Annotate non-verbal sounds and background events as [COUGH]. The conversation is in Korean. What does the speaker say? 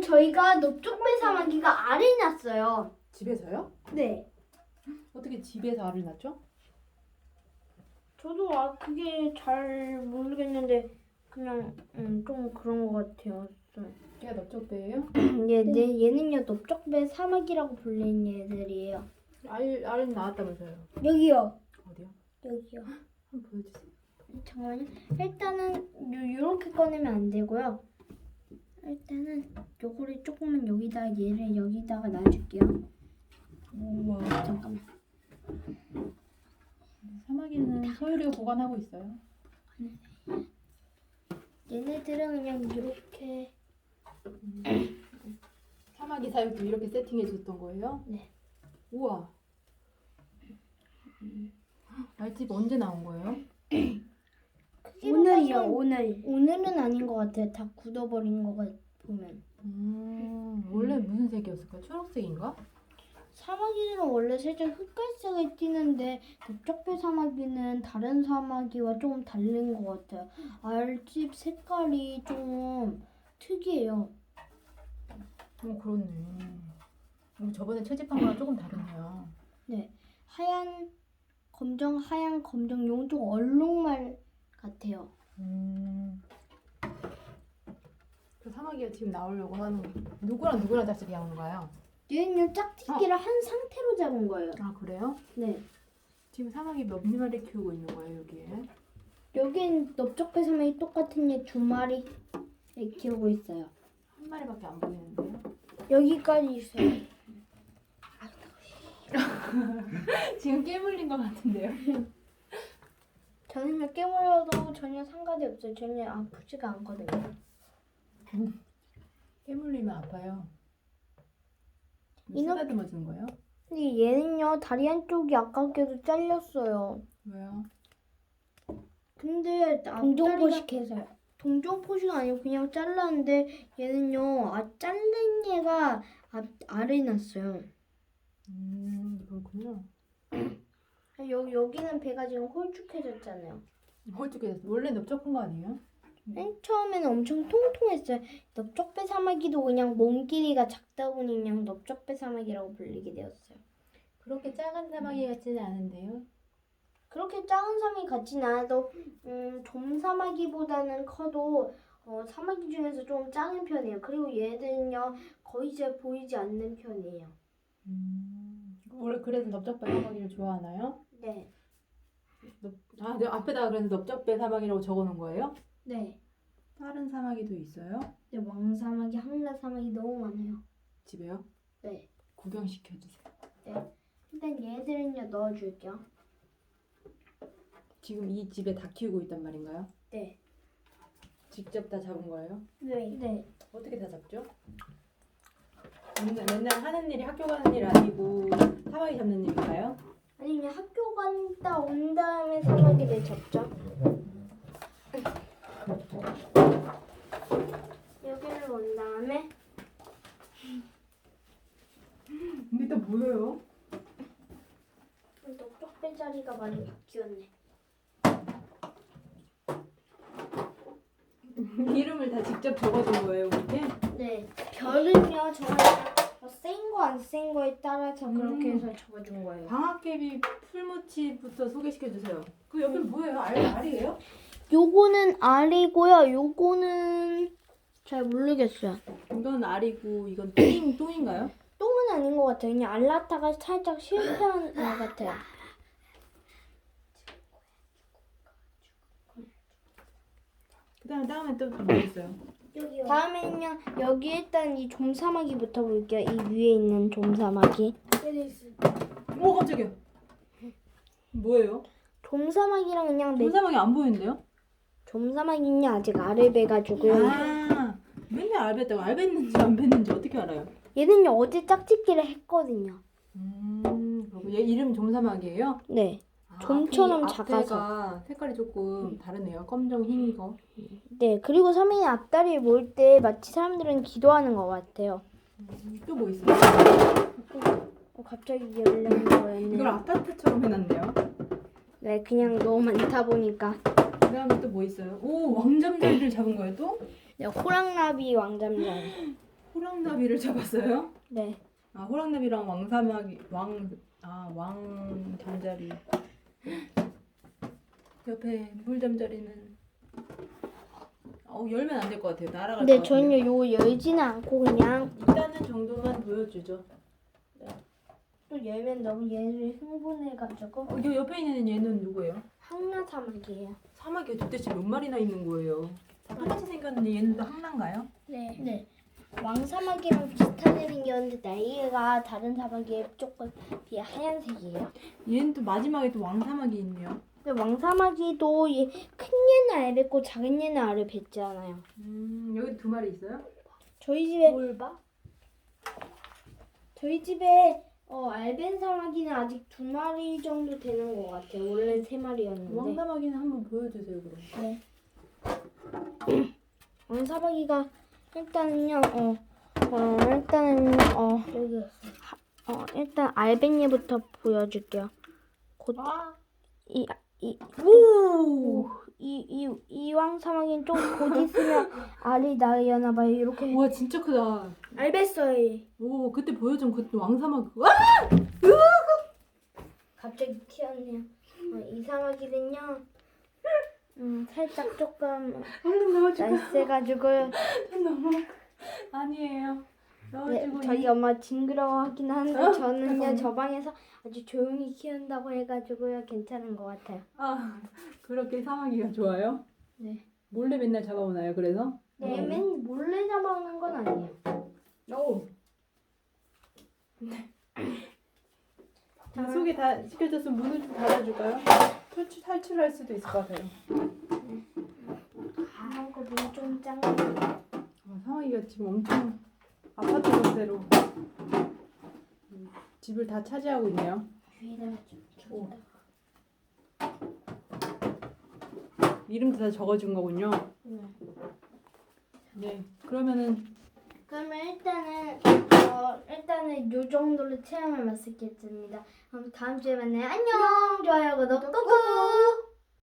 저희가 넓적배 사마귀가 알이 났어요. 집에서요? 네. 어떻게 집에서 알을 낳죠? 저도 아 그게 잘 모르겠는데 그냥 음, 좀 그런 것 같아요. 좀. 얘가 넓적배예요? 얘, 네, 얘는요 넓적배 사마귀라고 불리는 얘들이에요. 알 알은 낳았다면서요? 여기요. 어디요? 여기요. 한번 보여주세요. 잠깐만요. 일단은 요, 요렇게 꺼내면 안 되고요. 일단은 요거를 조금만 여기다 얘를 여기다가 놔줄게요. 우와. 잠깐만. 사마귀는 소율이가 보관하고 있어요. 얘네들은 그냥 이렇게 사마귀 사육도 이렇게 세팅해 줬던 거예요? 네. 우와. 알집 언제 나온 거예요? [CLEARS THROAT] 오늘이요 오늘 오늘은 아닌 것 같아요 다 굳어버린 거 같- 보면 음, 원래 무슨 색이었을까? 초록색인가? 사마귀는 원래 살짝 흑갈색을 띠는데 넓적배 사마귀는 다른 사마귀와 조금 다른 것 같아요 알집 색깔이 좀 특이해요 어, 그렇네. 어, 저번에 채집한 거랑 조금 다르네요. 하얀 검정 하얀 검정 용종 얼룩말 같아요 음. 그 사마귀가 지금 나오려고 하는 누구랑 누구랑 한 건가요? 얘는 짝짓기를 한 상태로 잡은 거예요 아 그래요? 네 지금 사마귀 몇 마리 키우고 있는 거예요 여기에? 여긴 넓적배 사마귀 똑같은 얘 두 마리 키우고 있어요 한 마리밖에 안 보이는데요? 여기까지 있어요 [LAUGHS] 지금 깨물린 것 같은데요? [LAUGHS] 저는요 깨물어도 전혀 상관이 없어요. 전혀 아프지가 않거든요. [LAUGHS] 깨물리면 아파요. 이놈- 쓰다듬어 주는 거예요? 근데 얘는요 다리 한쪽이 아깝게도 잘렸어요. 왜요? 근데 동종포식해서요. 동종포식 아니고 그냥 잘랐는데 얘는요 아 잘린 얘가 아, 알이 났어요. 음 그렇군요. 여기 여기는 배가 지금 홀쭉해졌잖아요. 홀쭉해졌어. 원래 넓적한 거 아니에요? 맨 처음에는 엄청 통통했어요. 넓적배 사마귀도 그냥 몸 길이가 작다 보니 그냥 넓적배 사마귀라고 불리게 되었어요. 그렇게 작은 사마귀 같지는 않은데요. 그렇게 작은 사마귀 같진 않아도 음, 좀사마귀보다는 커도 어, 사마귀 중에서 좀 작은 편이에요. 그리고 얘들은요 거의 잘 보이지 않는 편이에요. 음, 원래 그래서 넓적배 사마귀를 좋아하나요? 네, 넓, 아, 네, 앞에다가 그래서 넓적배 사마귀라고 적어놓은 거예요? 네, 다른 사마귀도 있어요? 네 왕사마귀, 항라사마귀 너무 많아요. 집에요? 네, 구경시켜주세요. 일단 얘들은요 넣어줄게요. 지금 이 집에 다 키우고 있단 말인가요? 네, 직접 다 잡은 거예요? 네, 네. 맨날, 맨날 하는 일이 학교 가는 일 아니고 사마귀 잡는 일인가요? 아니 그냥 학교 갔다 온 다음에 사마귀를 잡죠. 여기를 온 다음에 근데 또 뭐예요? 넓적배 자리가 많이 바뀌었네. 이름을 다 직접 적어준 거예요, 이렇게? 네, 별은요 정말 센거 안 센 거에 따라서 그렇게 음. 해서 적어준 거예요. 방학개비 풀무치부터 소개시켜 주세요. 그 옆에 뭐예요? 알 알이에요? 요거는 알이고요. 요거는 잘 모르겠어요. 이건 알이고 이건 똥 [CLEARS THROAT] 똥인가요? 똥은 아닌 것 같아요. 그냥 알라타가 살짝 실패한 것 같아요. 그다음에 다음에 또뭐 있어요? 다음에는요 여기 일단 이 좀사마귀부터 볼게요. 이 위에 있는 좀사마귀. 오 깜짝이야. 뭐예요? 좀사마귀랑 그냥 내 동사방이 안 보이는데요? 좀사마귀는 아직 알을 배가지고요. 아 맨날 알 뱉다고 알 뱉는지 안 뱉는지 어떻게 알아요? 얘는요 어제 짝짓기를 했거든요. 음 그리고 얘 이름 좀사막이에요? 네. 아, 좀처럼 앞이- 작아서. 앞에가 색깔이 조금 다르네요. 검정 흰 거. 네, 그리고 서민이 앞다리를 모을 때 마치 사람들은 기도하는 것 같아요. 또 뭐 있어요? 어, 갑자기 열리는 이걸 거였네요. 아파트처럼 해놨네요. 네, 그냥 너무 많다 보니까. 그 다음에 또 뭐 있어요? 오 왕잠자리를 잡은 거예요 또? 네, 호랑나비 왕잠자리. 호랑나비를 잡았어요? 네. 아 호랑나비랑 왕사마귀 왕아 왕잠자리 옆에 물잠자리는 어 열면 안 될 것 같아요 날아갈 근데 것 같아요 저는요 요거 열지는 않고 그냥 있다는 정도만 보여주죠 또 열면 너무 얘를 흥분해가지고 어, 요 옆에 있는 얘는 누구예요? 항나사막이에요. 사막에 도대체 몇 마리나 있는 거예요? 다 똑같이 생겼는데 얘는 또 항나인가요? 네. 네. 왕사막이랑 비슷하게 생겼는데 날개가 다른 사막에 조금 비해 하얀색이에요. 얘는 또 마지막에 또 왕사막이 있네요 근데 왕사마귀도 얘 큰 얘는 알을 뱉고 작은 얘는 알을 뱉잖아요. 음 여기 두 마리 있어요? 저희 집에 뭘 봐? 저희 집에 어, 알벤 사마귀는 아직 두 마리 정도 되는 것 같아요. 원래 세 마리였는데. 왕사막이는 한번 보여주세요 그럼 네. [CLEARS THROAT] 왕사마귀가 일단은요. 어, 어 일단은 어 여기 하- 어 일단 알벤 얘부터 보여줄게요. 아. 곧이 이, 오! 이, 이, 이왕 사마귀는 좀곧 있으면 알이 나려나 봐요. 이렇게 와 진짜 크다 알 뱉어요. 오 그때 보여준 그때 왕사막 와! 갑자기 튀었네요. 어, 이 사마귀는요. 음, 살짝 조금 얼른 넣어주고 날쌔가지고 너무 아니에요 네, 넣어주고 저희 엄마 징그러워하긴 하는데 어? 저는요. 저 방에서 아주 조용히 키운다고 해가지고요 괜찮은 것 같아요. 아 그렇게 사마귀가 좋아요? 네. 몰래 맨날 잡아오나요 그래서? 네, 맨 몰래 잡아오는 건 아니에요. 오 자, 속이 다 시켜져서 문을 좀 닫아줄까요? 탈출, 탈출할 수도 있을 것 같아요 강한 거 보면 좀 짱. 아, 상황이가 지금 엄청 아파트 형태로 음, 집을 다 차지하고 있네요. 위에다가 좀 오. 저기다. 이름도 다 적어준 거군요. 네. 네. 그러면은 그러면 일단은 어 일단은 요 정도로 체험을 마치겠습니다. 그럼 다음 주에 만나요. 안녕. 좋아요, 구독 꾹꾹.